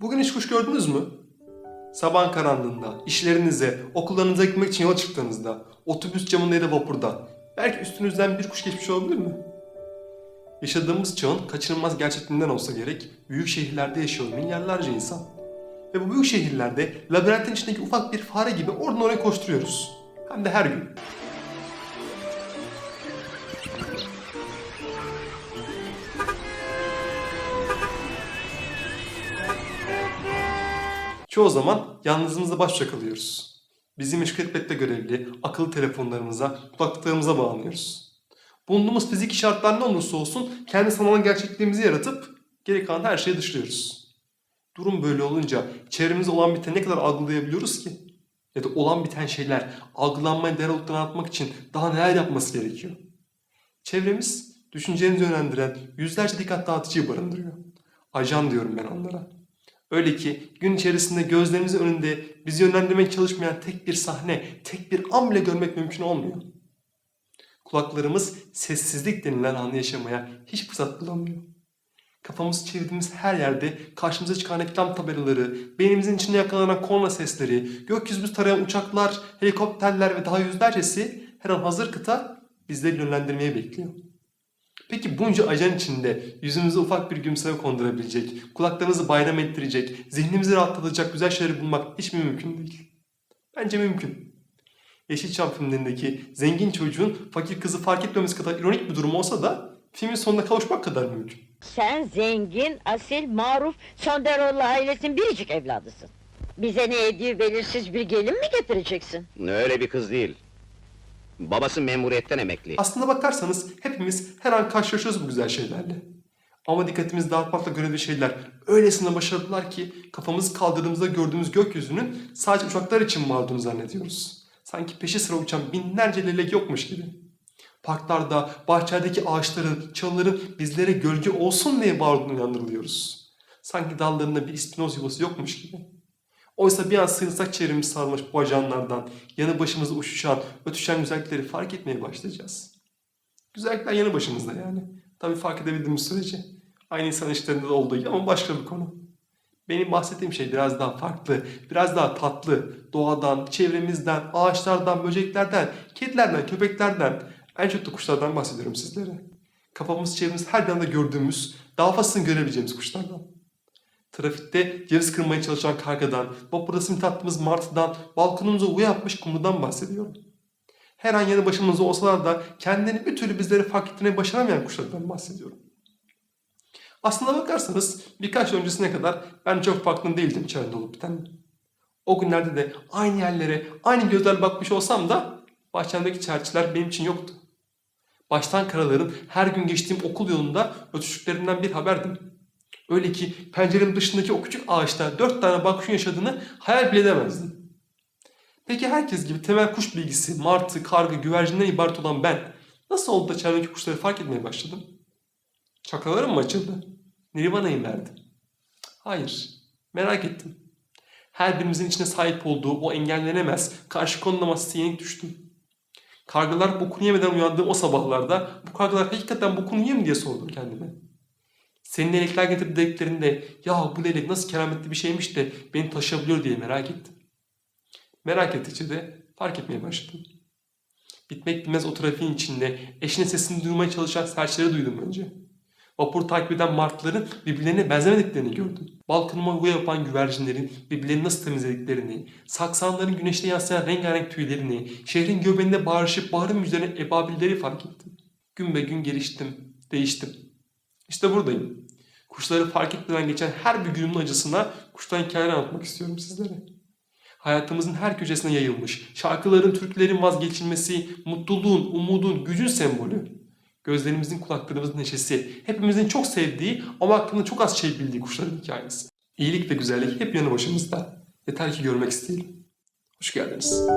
Bugün hiç kuş gördünüz mü? Sabah karanlığında, işlerinize, okullarınıza gitmek için yola çıktığınızda, otobüs camında ya da vapurda, belki üstünüzden bir kuş geçmiş olabilir mi? Yaşadığımız çağın kaçınılmaz gerçekliğinden olsa gerek, büyük şehirlerde yaşıyor milyarlarca insan. Ve bu büyük şehirlerde labirentin içindeki ufak bir fare gibi oradan oraya koşturuyoruz. Hem de her gün. Çoğu zaman yalnızlığımızla baş başa kalıyoruz. Bizi meşgul etmekte görevli akıllı telefonlarımıza, kulaklıklarımıza bağlanıyoruz. Bulunduğumuz fiziki şartlar ne olursa olsun kendi sanal gerçekliğimizi yaratıp geri kalan her şeyi dışlıyoruz. Durum böyle olunca çevremizde olan biteni ne kadar algılayabiliyoruz ki? Ya da olan biten şeyler algılanmaya değer olduklarını anlatmak için daha neler yapması gerekiyor? Çevremiz düşüncenizi yönlendiren yüzlerce dikkat dağıtıcıyı barındırıyor. Ajan diyorum ben onlara. Öyle ki gün içerisinde gözlerimizin önünde bizi yönlendirmeye çalışmayan tek bir sahne, tek bir an bile görmek mümkün olmuyor. Kulaklarımız sessizlik denilen anı yaşamaya hiç fırsat bulamıyor. Kafamızı çevirdiğimiz her yerde karşımıza çıkan reklam tabelaları, beynimizin içinde yakalanan korna sesleri, gökyüzümüzü tarayan uçaklar, helikopterler ve daha yüzlercesi her an hazır kıta bizleri yönlendirmeye bekliyor. Peki bunca ajan içinde yüzümüze ufak bir gülümseme kondurabilecek, kulaklarımızı bayram ettirecek, zihnimizi rahatlatacak güzel şeyleri bulmak hiç mi mümkün değil? Bence mümkün. Yeşilçam filmlerindeki zengin çocuğun fakir kızı fark etmemiz kadar ironik bir durum olsa da filmin sonuna kavuşmak kadar mümkün. Sen zengin, asil, maruf, Sonderoğlu ailesinin biricik evladısın. Bize ne hediye belirsiz bir gelin mi getireceksin? Öyle bir kız değil. Babası memuriyetten emekli. Aslında bakarsanız hepimiz her an karşılaşıyoruz bu güzel şeylerle. Ama dikkatimizi dağıtmakla görevli şeyler öylesine başarılılar ki kafamızı kaldırdığımızda gördüğümüz gökyüzünün sadece uçaklar için var olduğunu zannediyoruz. Sanki peşi sıra uçan binlerce lelek yokmuş gibi. Parklarda, bahçelerdeki ağaçların, çalıların bizlere gölge olsun diye var olduğunu inandırılıyoruz. Sanki dallarında bir ispinoz yuvası yokmuş gibi. Oysa bir an sığınsak çevremiz sarmış bu ajanlardan, yanı başımıza uçuşan, ötüşen güzellikleri fark etmeye başlayacağız. Güzellikler yanı başımızda yani. Tabii fark edebildiğimiz sürece. Aynı insan işlerinde de olduğu gibi ama başka bir konu. Benim bahsettiğim şey biraz daha farklı, biraz daha tatlı. Doğadan, çevremizden, ağaçlardan, böceklerden, kedilerden, köpeklerden, en çok da kuşlardan bahsediyorum sizlere. Kafamız, çevremiz her bir anda gördüğümüz, daha fazlasını görebileceğimiz kuşlardan. Trafikte ceviz kırmaya çalışan kargadan, vapurda simit attığımız martıdan, balkonumuza uyu yapmış kumrudan bahsediyorum. Her an yanı başımızda olsalar da kendini bir türlü bizleri fark ettirmeyi başaramayan kuşlardan bahsediyorum. Aslına bakarsanız birkaç öncesine kadar ben çok farkında değildim çevremde olup biten. O günlerde de aynı yerlere, aynı gözler bakmış olsam da bahçemdeki çerçeler benim için yoktu. Baştan karaların her gün geçtiğim okul yolunda ötüşüklerinden bir haberdim. Öyle ki pencerenin dışındaki o küçük ağaçta dört tane baykuşun yaşadığını hayal bile edemezdim. Peki herkes gibi temel kuş bilgisi, martı, karga, güvercinden ibaret olan ben nasıl oldu da çevremdeki kuşları fark etmeye başladım? Çakralarım mı açıldı? Nirvana'yı mı verdim? Hayır. Merak ettim. Her birimizin içine sahip olduğu o engellenemez, karşı konulamaz yenik düştüm. Kargalar bokunu yemeden uyandığım o sabahlarda bu kargalar hakikaten bokunu yiyor mu diye sordum kendime. Senin lelekler getirdi dediklerinde ya bu lelek nasıl kerametli bir şeymiş de beni taşıyabiliyor diye merak ettim. Merak ettikçe de fark etmeye başladım. Bitmek bilmez o trafiğin içinde eşinin sesini duymaya çalışan serçeleri duydum önce. Vapur takip eden martıların birbirlerine benzemediklerini gördüm. Balkonuma yuva yapan güvercinlerin birbirlerini nasıl temizlediklerini, saksanların güneşte yansıyan rengarenk tüylerini, şehrin göbeğinde bağırışıp bağrım üzerine ebabilleri fark ettim. Gün be gün geliştim, değiştim. İşte buradayım. Kuşları fark etmeden geçen her bir günümün acısına kuştan hikayeler anlatmak istiyorum sizlere. Hayatımızın her köşesine yayılmış, şarkıların, türkülerin vazgeçilmesi, mutluluğun, umudun, gücün sembolü. Gözlerimizin, kulaklarımızın neşesi, hepimizin çok sevdiği ama hakkında çok az şey bildiği kuşların hikayesi. İyilik ve güzellik hep yanı başımızda. Yeter ki görmek isteyelim. Hoş geldiniz.